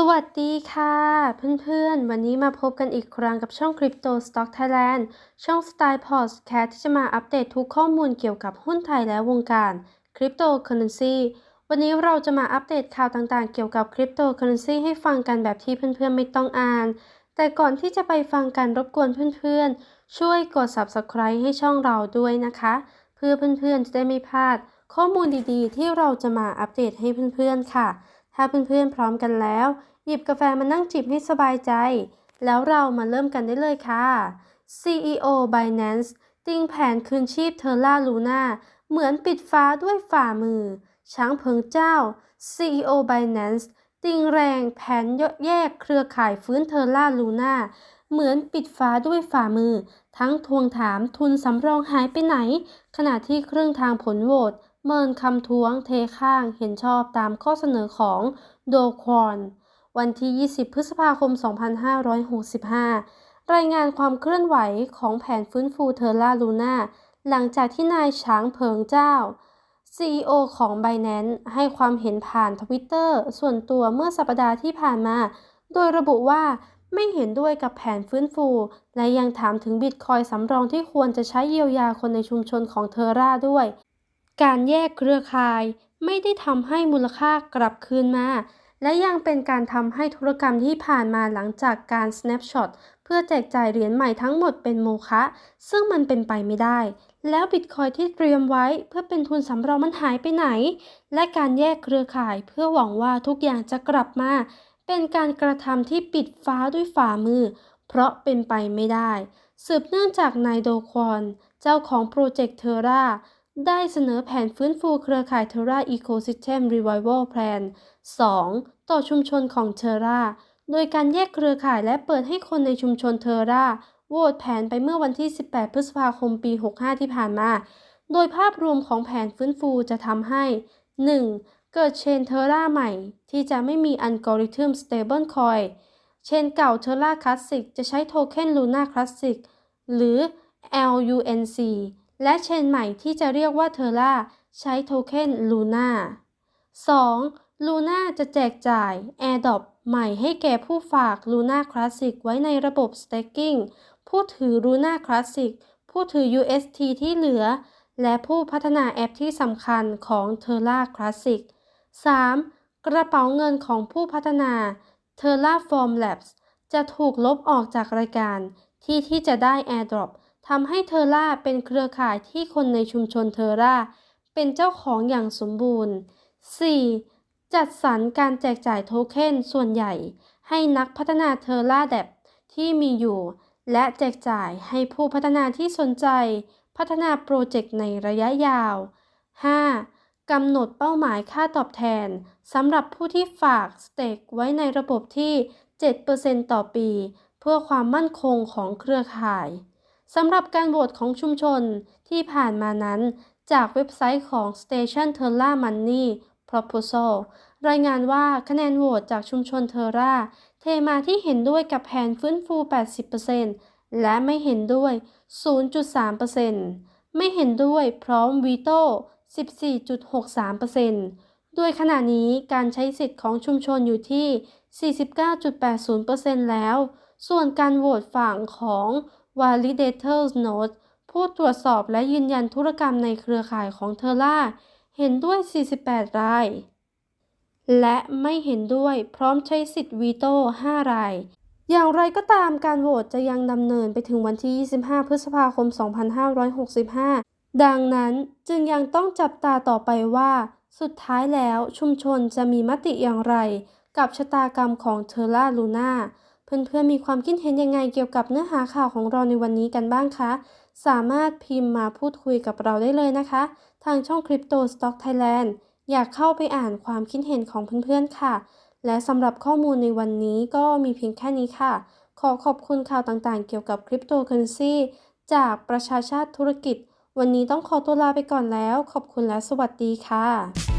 สวัสดีค่ะ เพื่อนๆ วันนี้มาพบกันอีกครั้งกับช่อง Crypto Stock Thailand ช่อง Style Podcast ที่จะมาอัปเดตทุกข้อมูลเกี่ยวกับหุ้นไทยและวงการ Cryptocurrency วันนี้เราจะมาอัปเดตข่าวต่างๆ เกี่ยวกับ Cryptocurrency ให้ฟังกันแบบที่เพื่อนๆ ไม่ต้องอ่าน แต่ก่อนที่จะไปฟังกันรบกวนเพื่อนๆ ช่วยกด Subscribe ให้ช่องเราด้วยนะคะ เพื่อเพื่อนๆ จะได้ไม่พลาด ข้อมูลดีๆ ที่เราจะมาอัปเดตให้เพื่อนๆ ค่ะ ถ้าเพื่อนๆพร้อมกันแล้ว หยิบกาแฟมานั่งจิบให้สบายใจ แล้วเรามาเริ่มกันได้เลยค่ะ CEO Binance ติงแผนคืนชีพเทอร่าลูน่าเหมือนปิดฟ้าด้วยฝ่ามือ ช้างเพิงเจ้า CEO Binance ติงแรงแผนแยกเครือข่ายฟื้นเทอร่าลูน่าเหมือนปิดฟ้าด้วยฝ่ามือ ทั้งทวงถามทุนสำรองหายไปไหน ขณะที่ครึ่งทางผลโหวต เมินคำท้วงเทข้างเห็นชอบตามข้อเสนอของโดควอนวันที่ 20 พฤษภาคม 2565 รายงานความเคลื่อนไหวของแผนฟื้นฟูเทอร่าลูน่าหลังจากที่นายช้างเพิงเจ้า CEO ของ Binance ให้ความเห็นผ่านทวิตเตอร์ส่วนตัวเมื่อสัปดาห์ที่ผ่านมา โดยระบุว่าไม่เห็นด้วยกับแผนฟื้นฟู และยังถามถึงบิตคอยสำรองที่ควรจะใช้เยียวยาคนในชุมชนของเทอร่าด้วย การแยกเครือข่ายไม่ได้ทำให้มูลค่ากลับคืนมา และยังเป็นการทำให้ธุรกรรมที่ผ่านมาหลังจากการ snapshot เพื่อแจกจ่ายเหรียญใหม่ทั้งหมดเป็นโมฆะซึ่งมันเป็นไปไม่ได้ แล้วบิตคอยที่เตรียมไว้เพื่อเป็นทุนสำรองมันหายไปไหน และการแยกเครือข่ายเพื่อหวังว่าทุกอย่างจะกลับมา เป็นการกระทำที่ปิดฟ้าด้วยฝ่ามือ เพราะเป็นไปไม่ได้ สืบเนื่องจากนายโดควอนเจ้าของโปรเจกต์เทอร่า ได้เสนอแผนฟื้นฟูเครือข่าย Terra Ecosystem Revival Plan 2 ต่อชุมชนของ Terra โดยการแยกเครือข่ายและเปิดให้คนในชุมชน Terra โหวตแผนไปเมื่อวันที่ 18 พฤษภาคม ปี 65 ที่ผ่านมา โดยภาพรวมของแผนฟื้นฟูจะทำให้ 1. เกิดเชน Terra ใหม่ ที่จะไม่มีอัลกอริทึม Stablecoin เชนเก่า Terra Classic จะใช้โทเค็น Luna Classic หรือ LUNC และเชนใหม่ที่จะเรียกว่าเทอร่าใช้โทเค็น Luna 2. Luna จะแจกจ่าย Airdrop ใหม่ให้แก่ผู้ฝาก Luna Classic ไว้ในระบบ Staking ผู้ถือ Luna Classic ผู้ถือ UST ที่เหลือ และผู้พัฒนาแอปที่สำคัญของ Terra Classic 3. กระเป๋าเงินของผู้พัฒนา Terraform Labs จะถูกลบออกจากรายการที่ที่จะได้ Airdrop ทำให้เทอร่าเป็นเครือข่ายที่คนในชุมชนเทอร่าเป็นเจ้าของอย่างสมบูรณ์ 4. จัดสรรการแจกจ่ายโทเค็นส่วนใหญ่ ให้นักพัฒนาเทอร่าแดบที่มีอยู่ และแจกจ่ายให้ผู้พัฒนาที่สนใจ พัฒนาโปรเจกต์ในระยะยาว 5. กำหนดเป้าหมายค่าตอบแทนสำหรับผู้ที่ฝากสเต็กไว้ในระบบที่ 7%ต่อปี เพื่อความมั่นคงของเครือข่าย สำหรับการโหวตของชุมชนที่ผ่านมานั้น จากเว็บไซต์ของ Station Terra Money Proposal รายงานว่าคะแนนโหวตจากชุมชนเทอร่าเทมาที่เห็นด้วยกับแผนฟื้นฟู 80%และไม่เห็นด้วย 0.3%ไม่เห็นด้วยพร้อมวีโต้ 14.63%โดยขณะนี้การใช้สิทธิ์ของชุมชนอยู่ที่ 49.80%แล้ว ส่วนการโหวตฝั่งของ Validators Note ผู้ตรวจสอบและยืนยันธุรกรรมในเครือข่ายของเทอร่าเห็นด้วย 48 ราย และไม่เห็นด้วยพร้อมใช้สิทธิ์วีโต้ 5 ราย อย่างไรก็ตามการโหวตจะยังดำเนินไปถึงวันที่ 25 พฤษภาคม 2565 ดังนั้นจึงยังต้องจับตาต่อไปว่า สุดท้ายแล้วชุมชนจะมีมติอย่างไร กับชะตากรรมของเทอร่าลูน่า เพื่อนๆมีความคิดเห็นยังไงเกี่ยวกับเนื้อหาข่าวของเราในวันนี้กันบ้างคะ สามารถพิมพ์มาพูดคุยกับเราได้เลยนะคะ ทางช่อง Crypto Stock Thailand อยากเข้าไปอ่านความคิดเห็นของเพื่อนๆค่ะ และสำหรับข้อมูลในวันนี้ก็มีเพียงแค่นี้ค่ะ ขอขอบคุณข่าวต่างๆ เกี่ยวกับคริปโตเคอเรนซีจากประชาชาติธุรกิจ วันนี้ต้องขอตัวลาไปก่อนแล้ว ขอบคุณและสวัสดีค่ะ